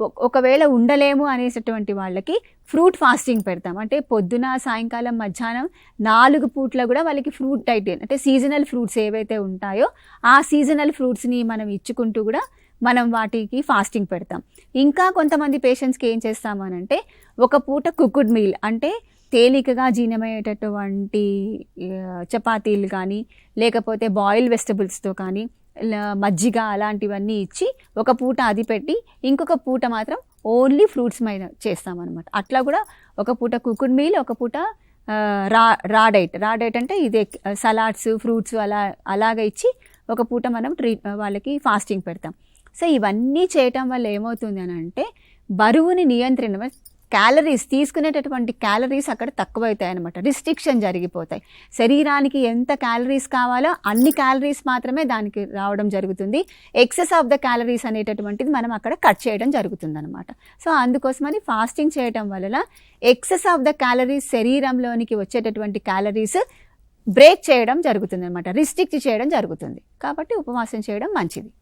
ఒకవేళ ఉండలేము అనేటటువంటి వాళ్ళకి ఫ్రూట్ ఫాస్టింగ్ పెడతాం. అంటే పొద్దున సాయంకాలం మధ్యాహ్నం నాలుగు పూట్ల కూడా వాళ్ళకి ఫ్రూట్ డైట్ అంటే సీజనల్ ఫ్రూట్స్ ఏవైతే ఉంటాయో ఆ సీజనల్ ఫ్రూట్స్ని మనం ఇచ్చుకుంటూ కూడా మనం వాటికి ఫాస్టింగ్ పెడతాం. ఇంకా కొంతమంది పేషెంట్స్కి ఏం చేస్తాము అంటే ఒక పూట కుక్కుడ్ మీల్ అంటే తేలికగా జీర్ణమయ్యేటటువంటి చపాతీలు కానీ లేకపోతే బాయిల్ వెజిటబుల్స్తో కానీ మజ్జిగ అలాంటివన్నీ ఇచ్చి ఒక పూట అది పెట్టి ఇంకొక పూట మాత్రం ఓన్లీ ఫ్రూట్స్ మీద చేస్తామన్నమాట. అట్లా కూడా ఒక పూట కుకుడ్ మీల్ ఒక పూట రా రా డైట్. రా డైట్ అంటే ఇదే సలాడ్స్ ఫ్రూట్స్ అలా అలాగ ఇచ్చి ఒక పూట మనం ట్రీట్ వాళ్ళకి ఫాస్టింగ్ పెడతాం. సో ఇవన్నీ చేయటం వల్ల ఏమవుతుంది అని అంటే బరువుని నియంత్రణ క్యాలరీస్ తీసుకునేటటువంటి క్యాలరీస్ అక్కడ తక్కువైతాయి అనమాట రిస్ట్రిక్షన్ జరిగిపోతాయి. శరీరానికి ఎంత క్యాలరీస్ కావాలో అన్ని క్యాలరీస్ మాత్రమే దానికి రావడం జరుగుతుంది. ఎక్సెస్ ఆఫ్ ద క్యాలరీస్ అనేటటువంటిది మనం అక్కడ కట్ చేయడం జరుగుతుంది అనమాట సో అందుకోసమని ఫాస్టింగ్ చేయడం వలన ఎక్సెస్ ఆఫ్ ద క్యాలరీస్ శరీరంలోనికి వచ్చేటటువంటి క్యాలరీస్ బ్రేక్ చేయడం జరుగుతుంది అనమాట రిస్ట్రిక్ట్ చేయడం జరుగుతుంది. కాబట్టి ఉపవాసం చేయడం మంచిది.